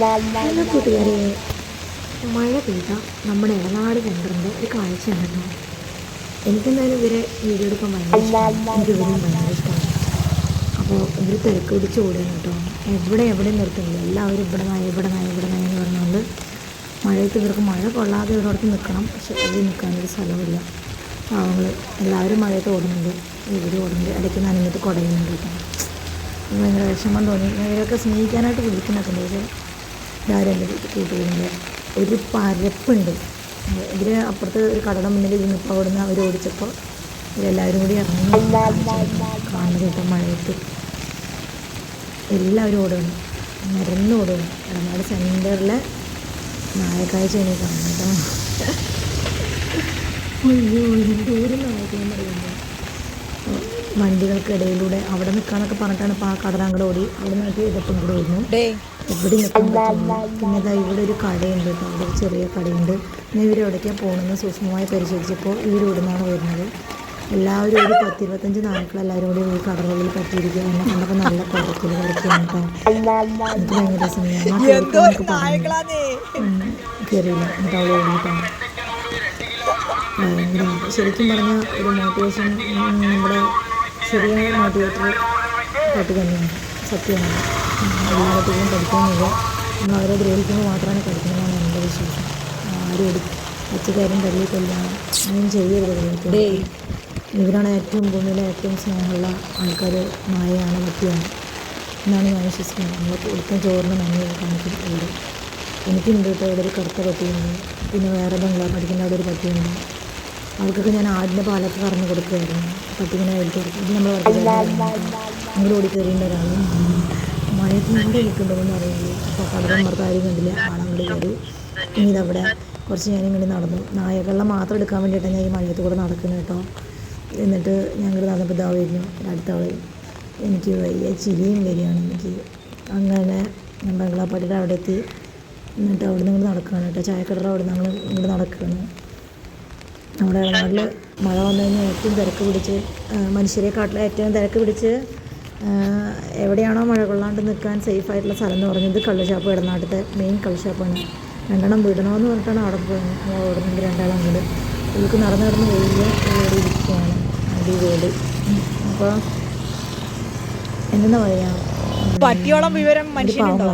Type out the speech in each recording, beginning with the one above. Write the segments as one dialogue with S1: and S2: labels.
S1: Hello കൂട്ടുകാരെ. മഴ പെയ്ത നമ്മുടെ ഇടനാട് സെന്ററിന്റെ ഒരു കാഴ്ച ഉണ്ടല്ലോ എനിക്കെന്തായാലും ഇവരെ വീഡിയോ എടുക്കാൻ ഭയങ്കര ഇഷ്ടമാണ്. എനിക്ക് ഭയങ്കര ഇഷ്ടമാണ്. അപ്പോൾ ഇവർ തിരക്ക് പിടിച്ച് ഓടുകയാണ് കേട്ടോ. എവിടെ എവിടെ നിർത്തുന്നില്ല എല്ലാവരും ഇവിടെ നായ ഇവിടെ നായ ഇവിടെ നായ എന്ന് പറഞ്ഞുകൊണ്ട് മഴയത്ത് ഇവർക്ക് മഴ കൊള്ളാതെ ഇവിടോടത്ത് നിൽക്കണം. പക്ഷെ ഇവിടെ നിൽക്കാനൊരു സ്ഥലമില്ല പാവങ്ങൾ എല്ലാവരും മഴയത്ത് ഓടുന്നുണ്ട്. ഇവർ ഓടുന്നുണ്ട്. ഇടയ്ക്ക് നനഞ്ഞിട്ട് കുടയുന്നുണ്ട് ഭയങ്കര വിഷമം തോന്നി. ഇവരൊക്കെ സ്നേഹിക്കാനായിട്ട് വിളിക്കുന്നൊക്കെ ഉണ്ട്. പക്ഷേ ഇതാരും കൂട്ടുകൂടിന്റെ ഒരു പരപ്പുണ്ട്. ഇവർ അപ്പുറത്ത് ഒരു കടയുടെ മുന്നിൽ ഇരുന്നപ്പോൾ അവിടുന്ന് അവർ ഓടിച്ചപ്പോൾ ഇവരെല്ലാവരും കൂടി ഇറങ്ങി കാണുന്നത് കേട്ടോ മഴയത്ത്. എല്ലാവരും ഓടുകയാണ് നിരന്ന് ഓടുകയാണ് ഇടനാട് സെന്ററിലെ നായക്കാഴ്ചയാണ് കാണുന്നത് അയ്യോ എന്തോരം നായകൻ പറയുന്നത് വണ്ടികൾക്കിടയിലൂടെ അവിടെ നിൽക്കാന്നൊക്കെ പറഞ്ഞിട്ടാണ് ഇപ്പോൾ ആ കടലാങ്കട ഓടി അവിടെ നിന്നിട്ട് ഇതൊപ്പം കൂടെ വരുന്നു. ഇവിടെ നിൽക്കാൻ പറ്റുന്നു പിന്നെ ഇതാ ഇവിടെ ഒരു കടയുണ്ട് കേട്ടോ. അവിടെ ഒരു ചെറിയ കടയുണ്ട്. പിന്നെ ഇവർ എവിടേക്കാണ് പോകുന്നത് സൂക്ഷ്മമായി പരിശോധിച്ചപ്പോൾ ഇവർ നിന്നാണ് വരുന്നത്. എല്ലാവരും ഒരു പത്തിരുപത്തഞ്ച് നായ്ക്കൾ എല്ലാവരും കൂടി ഈ കടകളിൽ പറ്റിയിരിക്കുക എന്നെ കണ്ടപ്പോൾ നല്ല കുഴക്കിൽ കിടക്കുകയാണ് കേട്ടോ. എനിക്ക് ഭയങ്കര പറഞ്ഞു കയറിയില്ല എന്നിട്ട് ഓടിയിട്ടാണ് ഭയങ്കര ശരിക്കും പറഞ്ഞാൽ ഒരു മോട്ടിവേഷൻ നമ്മുടെ ശരിയായ മോട്ടിവേറ്റർ പാട്ട് തന്നെയാണ്. സത്യമാണ്. എല്ലാ കുട്ടികളും പഠിക്കുന്നില്ല. നമ്മൾ അവരെ ദ്രോഹിക്കുമ്പോൾ മാത്രമാണ് പഠിക്കുന്നതാണ് എന്റെ വിശ്വാസം. ആരും എടു പച്ചക്കാരും തള്ളി കൊല്ലാണ് അങ്ങനെ ചെയ്യരുത് ദ്രോഹിക്കുന്നത് ഇവരാണ് ഏറ്റവും ഭൂമിയിലെ ഏറ്റവും സ്നേഹമുള്ള ആൾക്കാർ നായയാണ് പട്ടിയാണ് എന്നാണ് ഞാൻ വിശ്വസിക്കുന്നത്. നമ്മൾ കൊടുത്ത ചോറിന് നന്ദി ഇവിടെ എനിക്കുണ്ട് കേട്ടോ ഇവിടെ ഒരു കറുത്ത പട്ടിയുണ്ട്. പിന്നെ വേറെ ബംഗ്ലാ പഠിക്കുന്ന അവിടെ ഒരു പട്ടിയുണ്ട്. അവർക്കൊക്കെ ഞാൻ ആടിന്റെ പാലൊക്കെ പറഞ്ഞു കൊടുക്കുമായിരുന്നു പട്ടിങ്ങനെ കഴിച്ചു കൊടുക്കും ഇത് നമ്മൾ അങ്ങോട്ട് ഓടി കയറിയേണ്ട ഒരാളും. മഴയത്ത് നല്ല നിൽക്കുന്നുണ്ടെന്ന് അറിയില്ല അപ്പോൾ കടലും പുറത്ത് ആരും കണ്ടില്ല. ആളങ്ങോട്ട് കയറി ഇനി ഇതവിടെ കുറച്ച് ഞാൻ ഇങ്ങനെ നടന്നു. നായകളെ മാത്രം എടുക്കാൻ വേണ്ടിയിട്ടാണ് ഞാൻ ഈ മഴയത്ത് കൂടെ നടക്കുന്നത് കേട്ടോ എന്നിട്ട് ഞങ്ങൾ നടന്നപ്പോൾ ഇതാ വരുന്നു അടുത്ത ആൾ എനിക്ക് വലിയ ചിരിയും വരികയാണ് എനിക്ക്. അങ്ങനെ ബംഗ്ലാപ്പട്ടിയുടെ അവിടെ എത്തി. എന്നിട്ട് അവിടെ നിന്ന് നടക്കുകയാണ് കേട്ടോ ചായക്കടറ അവിടെ നിന്ന് ഞങ്ങൾ ഇങ്ങോട്ട് നടക്കുകയാണ്. നമ്മുടെ നാട്ടിൽ മഴ വന്നു കഴിഞ്ഞാൽ ഏറ്റവും തിരക്ക് പിടിച്ച് മനുഷ്യരെ മനുഷ്യരെക്കാട്ടിൽ ഏറ്റവും തിരക്ക് പിടിച്ച് എവിടെയാണോ മഴ കൊള്ളാണ്ട് നിൽക്കാൻ സേഫ് ആയിട്ടുള്ള സ്ഥലം എന്ന് പറഞ്ഞത് കള്ളുഷാപ്പ് ഇടനാട്ടിലത്തെ മെയിൻ കള്ളുഷാപ്പാണ്. രണ്ടെണ്ണം വിടണമെന്ന് പറഞ്ഞിട്ടാണ് അവിടെ പോയത് ഞാൻ ഓടുന്നെങ്കിൽ രണ്ടാളും അങ്ങോട്ട് ഇവർക്ക് നടന്ന് നടന്ന് വെയിൽ ഓടി ഇരിക്കുകയാണ്. അടിപൊളി. അപ്പോൾ എന്തെന്നാ പറയാ?
S2: പട്ടിയോളം വിവരം മനുഷ്യനുണ്ടോ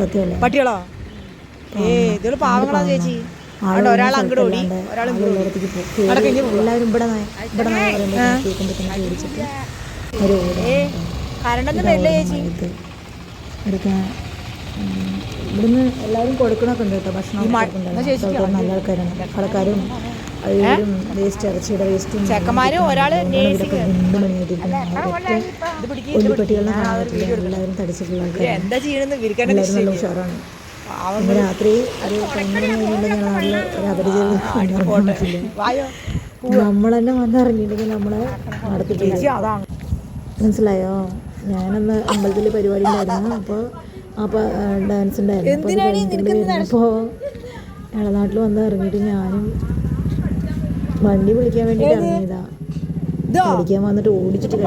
S1: സത്യമല്ലേ?
S2: പട്ടിയോളോ ഏ ഇതൊരു പാവങ്ങളാ ചേച്ചി.
S1: എല്ലാവരും ഇവിടെ ഇവിടെ പേടിച്ചിട്ട് ഒരു ഇവിടുത്തെ ഇവിടുന്ന് എല്ലാവരും കൊടുക്കണമൊക്കെ ഉണ്ട് കേട്ടോ. ഭക്ഷണം നല്ല ആൾക്കാരാണ്. ആൾക്കാരും അവരും വേസ്റ്റ് ഇറച്ചിയുടെ വേസ്റ്റും
S2: ചെക്കന്മാരും
S1: ഒരാൾ രണ്ട് മണിയായിട്ടിരിക്കുന്നു എല്ലാവരും തടിച്ചിട്ടുള്ള ആൾക്കാർ എല്ലാവരും നല്ല ഉഷാറാണ്. ഇന്ന് രാത്രി ഒരു ഒരു നമ്മൾ തന്നെ നമ്മളെ നടത്തിട്ടില്ല മനസ്സിലായോ? ഞാനന്ന് അമ്പലത്തിൽ പരിപാടി ഉണ്ടായിരുന്നു. അപ്പോൾ അപ്പോൾ ഡാൻസ് ഉണ്ടായിരുന്നു. അപ്പോൾ ഇളനാട്ടിൽ വന്ന് ഇറങ്ങിയിട്ട് ഞാനും വണ്ടി വിളിക്കാൻ വേണ്ടിയിട്ട് ഇറങ്ങിയതാ. വിളിക്കാൻ വന്നിട്ട് ഓടിച്ചിട്ട്.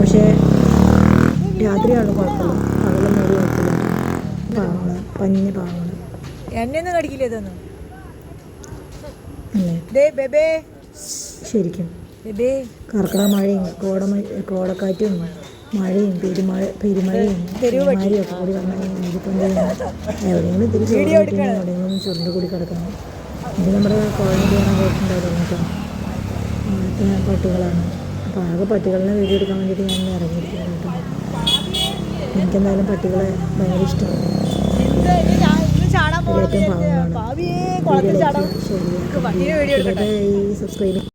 S1: പക്ഷേ രാത്രിയാണ് കുഴപ്പമില്ല. പഞ്ഞ
S2: പാവങ്ങൾ എന്നെയൊന്നും കടിക്കില്ല ഇതൊന്നും?
S1: ശരിക്കും. കർക്കിടക മഴയും കോടമ കോടക്കാറ്റും മഴയും പെരുമഴ പെരുമഴയും ഒക്കെ കൂടി? എവിടെയെങ്കിലും ചുരുണ്ട് കൂടി കിടക്കണം. ഇത് നമ്മുടെ കോളനി കയറാൻ പോയിട്ടുണ്ടായിരുന്നു കേട്ടോ. പട്ടികളാണ്. അപ്പോൾ ആകെ പട്ടികളെ വീഡിയോ എടുക്കാൻ വേണ്ടിയിട്ട് ഞാൻ ഇറങ്ങിയിരിക്കുന്നു കേട്ടോ. എനിക്കെന്തായാലും പട്ടികളെ ഭയങ്കര ഇഷ്ടമാണ്. ഏറ്റവും ശരി ഈ സബ്സ്ക്രൈബ്